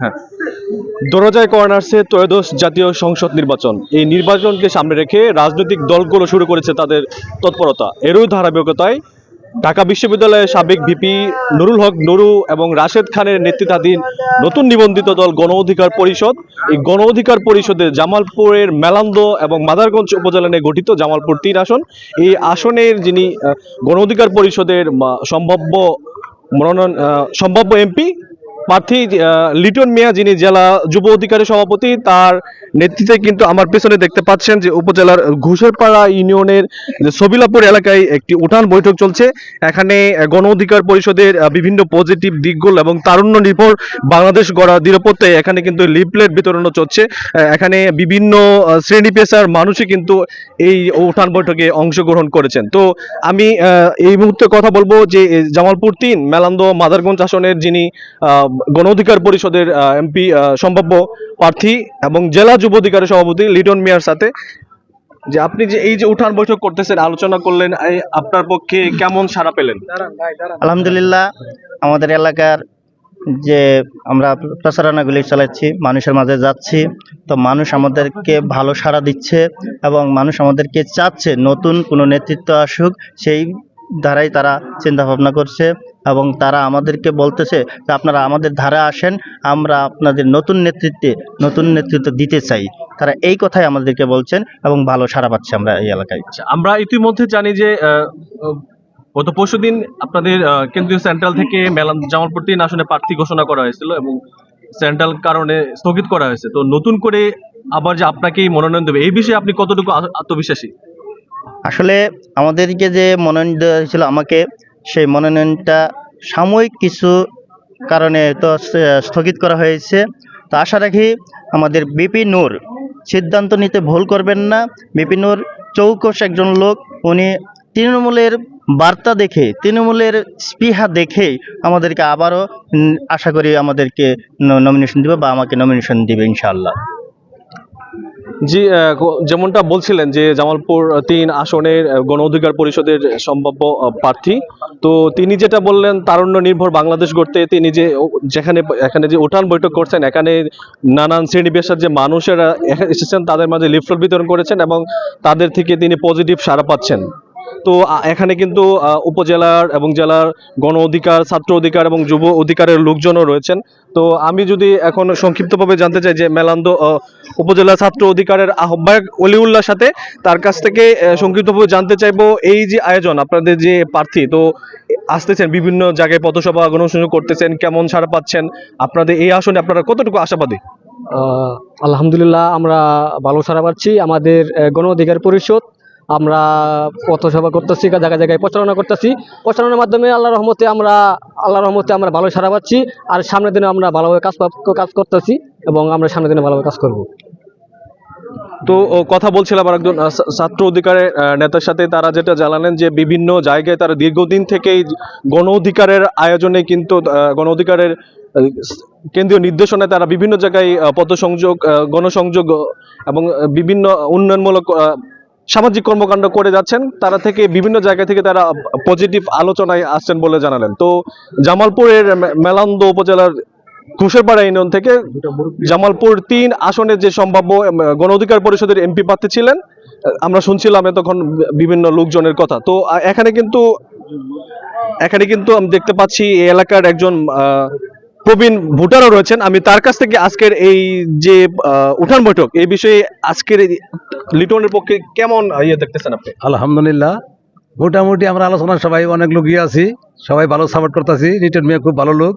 হ্যাঁ। দরজায় কর্নার্সে ত্রয়োদশ জাতীয় সংসদ নির্বাচন। এই নির্বাচনকে সামনে রেখে রাজনৈতিক দলগুলো শুরু করেছে তাদের তৎপরতা। এরই ধারাবাহিকতায় ঢাকা বিশ্ববিদ্যালয়ের সাবেক ভিপি নুরুল হক নুরু এবং রাশেদ খানের নেতৃত্বাধীন নতুন নিবন্ধিত দল গণ অধিকার পরিষদ, এই গণ অধিকার পরিষদের জামালপুরের মেলান্দ এবং মাদারগঞ্জ উপজেলা নিয়ে গঠিত জামালপুর তিন আসন, এই আসনের যিনি গণ অধিকার পরিষদের সম্ভাব্য মনোনয়ন সম্ভাব্য এমপি প্রার্থী লিটন মিয়া যিনি জেলা যুব অধিকারী সভাপতি, তার নেতৃত্বে কিন্তু আমার পেছনে দেখতে পাচ্ছেন যে উপজেলার ঘুষেরপাড়া ইউনিয়নের সবিলাপুর এলাকায় একটি উঠান বৈঠক চলছে। এখানে গণ অধিকার পরিষদের বিভিন্ন পজিটিভ দিকগুলো এবং তারুণ্য নির্ভর বাংলাদেশ গড়া নিরাপত্তায় এখানে কিন্তু লিফলেট বিতরণও চলছে। এখানে বিভিন্ন শ্রেণি পেশার মানুষই কিন্তু এই উঠান বৈঠকে অংশগ্রহণ করেছেন। তো আমি এই মুহূর্তে কথা বলব যে জামালপুর তিন, মেলান্দ, মাদারগঞ্জ আসনের যিনি গণ অধিকার পরিষদের এমপি সম্ভাব্য প্রার্থী এবং জেলা যুব অধিকারের সভাপতি লিটন মিয়ার সাথে। যে আপনি যে এই যে উঠান বৈঠক করতেছেন, আলোচনা করলেন আপনার পক্ষে কেমন সাড়া পেলেন? আলহামদুলিল্লাহ, আমাদের এলাকার যে আমরা প্রচারণাগুলি চালাচ্ছি, মানুষের মাঝে যাচ্ছি, তো মানুষ আমাদেরকে ভালো সাড়া দিচ্ছে এবং মানুষ আমাদেরকে চাচ্ছে নতুন কোনো নেতৃত্ব আসুক, সেই ধারাই তারা চিন্তা ভাবনা করছে এবং তারা আমাদেরকে বলতেছে যে আপনারা আমাদের ধারা আসেন আমরা আপনাদের নতুন নেতৃত্বে নতুন নেতৃত্ব দিতে চাই। তারা এই কথাই আমাদেরকে বলছেন এবং ভালো সাড়া পাচ্ছে আমরা এই এলাকায়। আচ্ছা, আমরা ইতিমধ্যে জানি যে গত পরশুদিন আপনাদের আহ, কেন্দ্রীয় সেন্ট্রাল থেকে মেলান জামালপুর তিন আসনে প্রার্থী ঘোষণা করা হয়েছিল এবং সেন্ট্রাল কারণে স্থগিত করা হয়েছে। তো নতুন করে আবার যে আপনাকেই মনোনয়ন দেবে এই বিষয়ে আপনি কতটুকু আত্মবিশ্বাসী? আসলে আমাদেরকে যে মনোনয়ন দেওয়া হয়েছিল আমাকে, সেই মনোনয়নটা সাময়িক কিছু কারণে তো স্থগিত করা হয়েছে। তো আশা রাখি আমাদের বিপি নূর সিদ্ধান্ত নিতে ভুল করবেন না। বিপি নূর চৌকস একজন লোক, উনি তৃণমূলের বার্তা দেখে, তৃণমূলের স্পৃহা দেখে আমাদেরকে আবারও আশা করি আমাদেরকে নমিনেশন দিবে বা আমাকে নমিনেশন দিবে ইনশাআল্লাহ। জি যেমনটা বলছিলেন যে জামালপুর তিন আসনের গণ অধিকার পরিষদের সম্ভাব্য প্রার্থী। তো তিনি যেটা বললেন তারুণ্য নির্ভর বাংলাদেশ গড়তে তিনি যে যেখানে, এখানে যে উঠান বৈঠক করছেন, এখানে নানান শ্রেণি পেশার যে মানুষেরা এসেছেন, তাদের মাঝে লিফলেট বিতরণ করেছেন এবং তাদের থেকে তিনি পজিটিভ সাড়া পাচ্ছেন। তো এখানে কিন্তু উপজেলার এবং জেলার গণ অধিকার, ছাত্র অধিকার এবং যুব অধিকারের লোকজনও রয়েছেন। তো, আমি যদি এখন সংক্ষিপ্তভাবে জানতে চাই যে মেলান্দ উপজেলা ছাত্র অধিকারের আহ্বায়ক অলিউল্লাহর সাথে তার কাছ থেকে সংক্ষিপ্তভাবে জানতে চাইব এই যে আয়োজন, আপনাদের যে প্রার্থী, তো আসতেছেন, বিভিন্ন জায়গায় পথসভা গণশুনানি করতেছেন, কেমন ছাড়া পাচ্ছেন? আপনাদের এই আসনে আপনারা কতটুকু আশাবাদী? আলহামদুলিল্লাহ, আমরা ভালো সারা পাচ্ছি। আমাদের গণ অধিকার পরিষদ আমরা পথসভা করতেছি জায়গায় জায়গায় প্রচারণা করতেছি। প্রচারণার মাধ্যমে আল্লাহ রহমতে আমরা, আল্লাহ রহমতে আমরা ভালো সারা পাচ্ছি আর সামনের দিনে আমরা ভালোভাবে কাজ কাজ করতেছি এবং আমরা সামনের দিনে ভালোভাবে কাজ করব। তো কথা বলছিলাম আর একজন ছাত্র অধিকারের নেতার সাথে, তারা যেটা জানালেন যে বিভিন্ন জায়গায় তারা দীর্ঘদিন থেকেই গণ অধিকারের আয়োজনে কিন্তু গণ অধিকারের কেন্দ্রীয় নির্দেশনায় তারা বিভিন্ন জায়গায় পথসংযোগ গণসংযোগ, এবং বিভিন্ন উন্নয়নমূলক সামাজিক কর্মকাণ্ড করে যাচ্ছেন, তারা থেকে বিভিন্ন জায়গা থেকে তারা পজিটিভ আলোচনায় আসছেন বলে জানালেন। তো জামালপুরের মেলান্দ উপজেলার ঘুষেরপাড়া ইউনিয়ন থেকে জামালপুর তিন আসনের যে সম্ভাব্য গণ অধিকার পরিষদের এমপি প্রার্থী ছিলেন, আমরা শুনছিলাম এতক্ষণ বিভিন্ন লোকজনের কথা। তো এখানে কিন্তু এখানে কিন্তু আমি দেখতে পাচ্ছি, এই এলাকার একজন প্রবীণ ভোটারও রয়েছেন। আমি তার কাছ থেকে আজকের এই যে উঠান বৈঠক এই বিষয়ে আজকের লিটনের পক্ষে কেমন ইয়ে দেখতেছেন আপনি? আলহামদুলিল্লাহ। মোটামুটি আমরা আলোচনা সবাই অনেক লোকই আছি। সবাই ভালো সাপোর্ট করতেছি। রিটার্ন মেয়ে খুব ভালো লোক।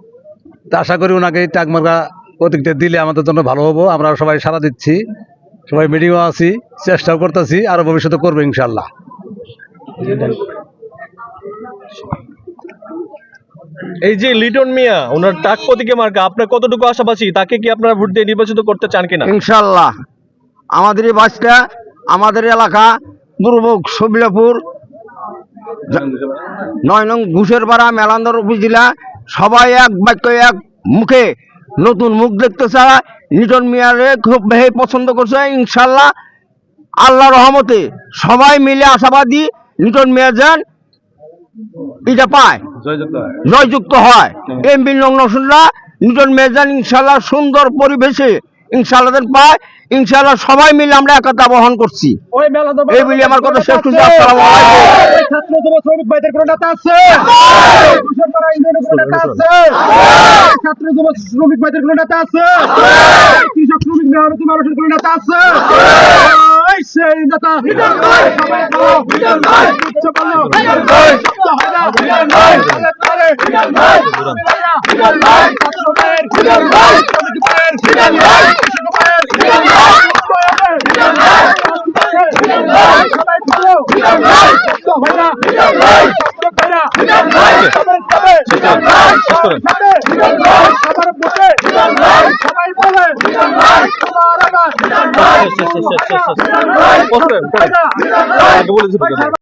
তা আশা করি ওনাকে টাকমার্কা প্রতীকটা দিলে আমাদের জন্য ভালো হব। আমরা সবাই সারা দিচ্ছি। সবাই মিটিংও আছি চেষ্টাও করতেছি। আরও ভবিষ্যতে করব ইনশাল্লাহ এই যে লিটন মিয়া, ওনার টাক প্রতীকে মার্কা, আপনার কতটুকু আশাবাসী? তাকে কি আপনারা ভোট দিয়ে নির্বাচিত করতে চান কিনা? ইনশাল্লাহ আমাদের এই বাসটা, আমাদের এলাকা, দুর্ভোগ সবিলাপুর নয় নং ঘুষেরপাড়া, মেলান্দর উপজেলা, সবাই এক বাক্য, এক মুখে। নতুন মুখ দেখতে চায় নিটন মিয়ারে খুব বেশি পছন্দ করছে ইনশাল্লাহ আল্লাহ রহমতে সবাই মিলে আশাবাদী লিটন মিয়া যেন এটা পায়। জয়যুক্ত হয়। এমপি নংনসুরা নিউটন মেজান ইনশাল্লাহ সুন্দর পরিবেশে ইনশাল্লাহ পায়। ইনশাল্লাহ সবাই মিলে আমরা একতা বহন করছি। এই বলে আমার কথা শেষ করছি। আসসালামু আলাইকুম। ছাত্র যুব শ্রমিক ভাইদের কোন নেতা আছে? কৃষক শ্রমিক মেহনতি মানুষের কোন নেতা আছে? ওই সেই নেতা সবাই বলো, উচ্চ বলো, শক্ত হয় না, তালে তালে, ছাত্র ভাইয়ের, শ্রমিক ভাইয়ের, কৃষক ভাইয়ের, সবাই বলো, শক্ত হয় না, শক্ত হয় না, সবাই বলে, সবার বুকে, বলেছি।